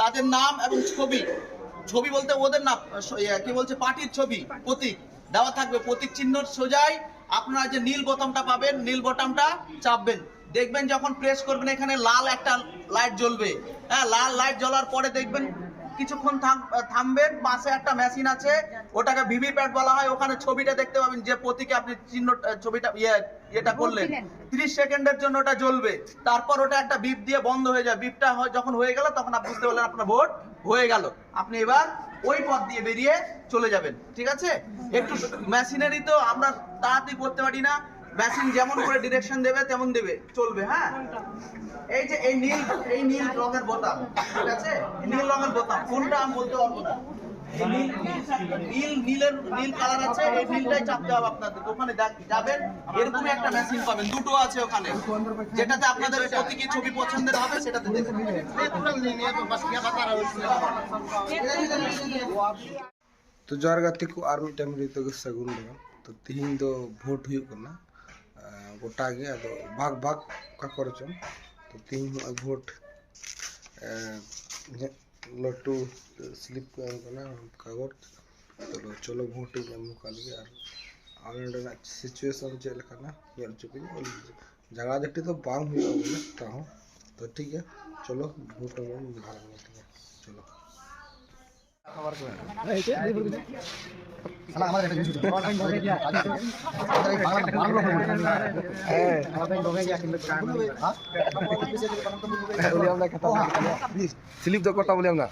তাদের নাম এবং ছবি। ছবি বলতে ওদের না ইয়ে, কি বলছে পার্টির ছবি প্রতীক। দেওয়া থাকবে প্রতীক চিহ্ন সোজাই। আপনারা যে নীল বোতামটা পাবেন নীল বোতামটা চাপবেন। দেখবেন যখন প্রেস করবেন এখানে লাল একটা লাইট জ্বলবে। হ্যাঁ লাল লাইট জ্বলার পরে দেখবেন কিছুক্ষণ থামবেন পাশে একটা মেশিন আছে ওটাকে ভিভিপ্যাট বলা হয় ওখানে ছবিটা দেখতে পাবেন যে প্রতীকে আপনি চিহ্ন ছবিটা ইয়ে এটা করলেন। ত্রিশ সেকেন্ডের জন্য ওটা জ্বলবে। তারপর ওটা একটা বিপ দিয়ে বন্ধ হয়ে যায়। বিপটা যখন হয়ে গেল তখন আপনি বুঝতে পারলেন আপনার ভোট হয়ে গেল। আপনি এবার ওই পথ দিয়ে বেরিয়ে চলে যাবেন ঠিক আছে? একটু মেশিনারি তো আমরা তাড়াতাড়ি করতে পারি না। মেশিন যেমন করে ডিরেকশন দেবে তেমন দেবে চলবে হ্যাঁ এই যে এই নীল এই নীল রঙের বোতাম ঠিক আছে এই নীল রঙের বোতাম কোনটা আমি বলতে পারবো না এই নীল নীল নীলের নীল কালার আছে এই নীলটাই চাপতে হবে আপনাদের ওখানে যা- যাবেন এরকমই একটা মেশিন পাবেন দুটো আছে ওখানে যেটাতে আপনাদের প্রতীকী ছবি পছন্দের হবে সেটাতে দেবেন तो ᱡᱚᱦᱟᱨ ᱜᱟᱛᱮ ᱠᱚ ᱟᱨ ᱢᱤᱫᱴᱟᱝ ᱨᱤᱛᱩ ᱜᱮ ᱥᱟᱹᱜᱩᱱ ᱞᱮᱠᱟ ᱛᱚ ᱛᱤᱦᱤᱧ ᱫᱚ ᱵᱷᱳᱴ ᱦᱩᱭᱩᱜ ᱠᱟᱱᱟ गोटा के अब तो भाग भाग का करचो तो तीन भोट लट्टू स्लिप कागज़ तो चलो भोट कल गे और सिचुएशन चलना चल चुकी जगह जटी तो बांग बोले ताहो तो ठीक है, चलो भोट चलो। শালা আমাদের এটা কিছু স্লিপ তো করতাম বলি আমরা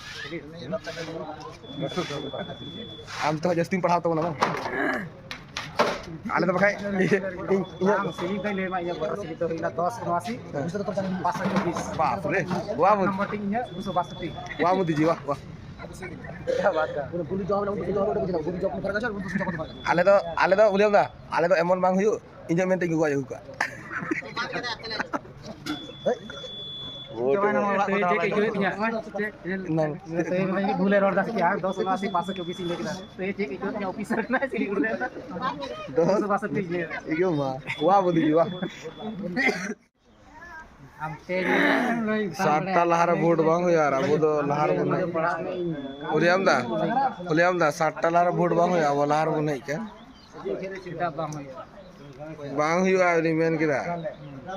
আমি তো জাস্টিং পড়াতাম না আলে তো বাখাই সিলিং কাই লেমা ইয়া বড় সিলিং তো হইলা 10 79 ᱟᱞᱮ ᱫᱚ ᱟᱞᱮ ᱫᱚ ᱵᱚᱞᱮ ᱫᱟ ᱟᱞᱮ ᱫᱚ ᱮᱢᱚᱱ ᱵᱟᱝ ᱦᱩᱭᱩᱜ ᱤᱧ ᱢᱮᱱᱛᱮ ᱜᱚᱡ ᱟᱹᱜᱩ ᱠᱚᱣᱟ भूले रोड दस यार दो सौ अस्सी पाँच सौ चौबीस लेके तो ये चेक इक्यो यहाँ ऑफिसर ना सिलीगुड़ी दो सौ पाँच सौ तीस ले इक्यो वाह वाह बोलिए वाह साठटा लहार भोट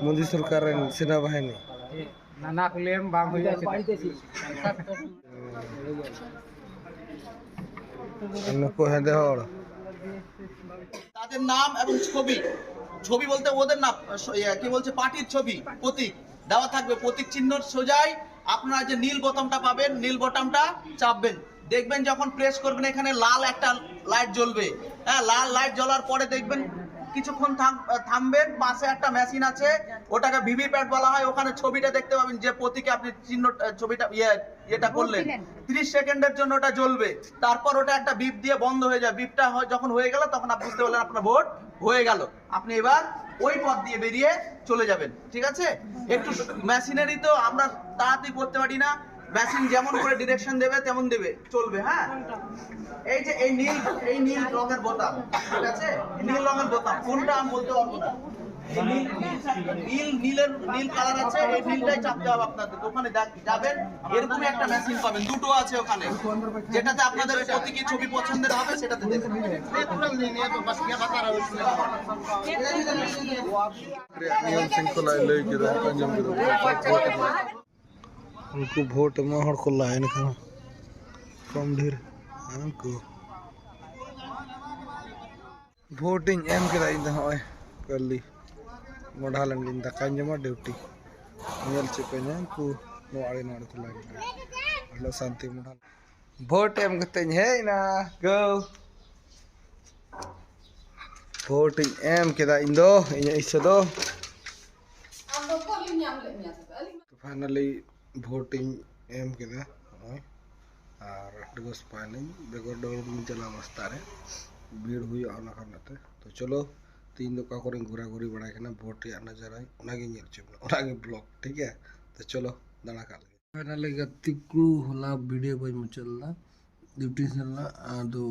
मोदी सरकार सेना बाहन नाम छवि छवि बोलते ना कि पार्टी छवि प्रतीक দেওয়া থাকবে প্রতীক চিহ্ন সোজাই। আপনারা যে নীল বোতামটা পাবেন নীল বোতামটা চাপবেন। দেখবেন যখন প্রেস করবেন এখানে লাল একটা লাইট জ্বলবে। হ্যাঁ লাল লাইট জ্বলার পরে দেখবেন কিছুক্ষণ থামবেন পাশে একটা মেশিন আছে ওটাকে ভিভিপ্যাট বলা হয়। ওখানে ছবিটা দেখতে পাবেন যে প্রতীকে আপনি চিহ্ন ছবিটা ইয়ে এটা করলেন। ত্রিশ সেকেন্ডের জন্য ওটা জ্বলবে। তারপর ওটা একটা বিপ দিয়ে বন্ধ হয়ে যায়। বিপটা যখন হয়ে গেল তখন আপনি বুঝতে পারলেন আপনার ভোট হয়ে গেল। আপনি এবার ওই পথ দিয়ে বেরিয়ে চলে যাবেন, ঠিক আছে? একটু মেশিনারি তো আমরা তাড়াতাড়ি করতে পারি না। মেশিন যেমন করে ডিরেকশন দেবে, তেমন দেবে, চলবে হ্যাঁ? এই যে এই নীল এই নীল রঙের বোতাম, ঠিক আছে? নীল রঙের বোতাম, কোনটা আমি বলতে পারব না। নীল নীলের, নীল কালার আছে, এই নীলটাই চাপ হবে আপনাদের ওখানে যাবেন, এরকমই একটা মেশিন পাবেন, দুটো আছে ওখানে। যেটাতে আপনাদের প্রতীকী ছবি পছন্দের হবে, সেটাতে ಮೊಡಾಲಂಗ್ಲಿಂದ ಕಾಂಜಮ ಡ್ಯೂಟಿ ಮೇಲ್ಚಿಪ್ಪೆನೆ ನೋಳೆ ನೋಡ್ತಿಲ್ಲ ಒಳ್ಳೆ ಶಾಂತಿ ಮೊಡಾಲ ಭೋಟ್ ಎಮ್ ಗೊತ್ತೇನೆ भोट एम केदा इन दो इन इसे दो। तो फाइनली भोट एम केदा और डगस पानी बेगो डोर चला भीड़ हुई आना करना तो चलो ᱛᱤᱦᱤᱧ ᱫᱚ ᱚᱠᱟ ᱠᱚᱨᱮ ᱜᱷᱳᱨᱟᱜᱷᱩᱨᱤ ᱵᱟᱲᱟᱭ ᱠᱟᱱᱟ ᱵᱷᱳᱴ ᱨᱮᱭᱟᱜ ᱱᱟᱡᱟᱨᱟᱭ ᱚᱱᱟᱜᱮ ᱧᱮᱞ ᱦᱚᱪᱚ ᱵᱚᱱᱟ ᱚᱱᱟᱜᱮ ᱵᱞᱚᱜ ᱴᱷᱤᱠ ᱜᱮᱭᱟ ᱛᱚ ᱪᱚᱞᱚ ᱫᱟᱬᱟ ᱠᱟᱜ ᱞᱮᱜᱮ ᱯᱷᱟᱭᱱᱟᱞᱤ ᱜᱟᱛᱮ ᱠᱚ ᱦᱚᱞᱟ ᱵᱷᱤᱰᱤᱭᱳ ᱵᱟᱹᱧ ᱢᱩᱪᱟᱹᱫ ᱞᱮᱫᱟ ᱰᱤᱣᱴᱤᱧ ᱥᱮᱱ ᱞᱮᱱᱟ ᱟᱫᱚ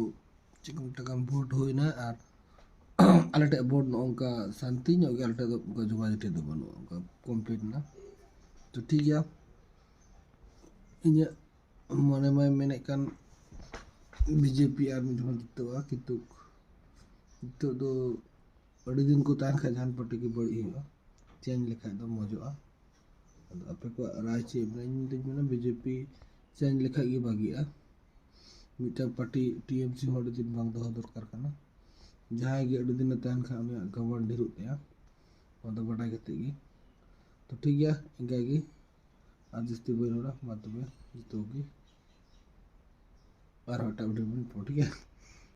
ᱪᱮᱫ ᱠᱚ ᱢᱮᱛᱟᱜ ᱠᱟᱱ ᱵᱷᱳᱴ ᱦᱩᱭᱱᱟ ᱟᱨ ᱟᱞᱮ ᱴᱷᱮᱡ ᱵᱳᱴ ᱱᱚᱝᱠᱟ ᱥᱟᱱᱛᱤ ᱧᱚᱜ ᱜᱮ ᱟᱞᱮ ᱴᱷᱮᱡ ᱫᱚ ᱚᱱᱠᱟ ᱡᱚᱜᱟᱡᱚᱴᱤ ᱫᱚ ᱵᱟᱹᱱᱩᱜᱼᱟ ᱚᱱᱠᱟ ᱠᱚᱢᱯᱞᱤᱴ ᱮᱱᱟ ᱛᱚ ᱴᱷᱤᱠ ᱜᱮᱭᱟ ᱤᱧᱟᱹᱜ মনে মায় মেনে কান বিজেপি আর মিঠমান জিততে কিন্তু কিন্তু अभी दिन को तान खा जान पट्टी की बड़ी हो। चेंज लेखा दो तो मौजूदा अपे को राय चे मैं बीजेपी चेंज लेखा ये आ मिटा पटी टीएमसी होड़ दिन बांग दो दरकार करना जहाँ के अभी दिन तान खा उन्हें गवर्न ढेर तया और तो बड़ा कहते ही तो ठीक है, इनका की आज जिसती बोल रहा बात तो और हटा उठे ठीक है।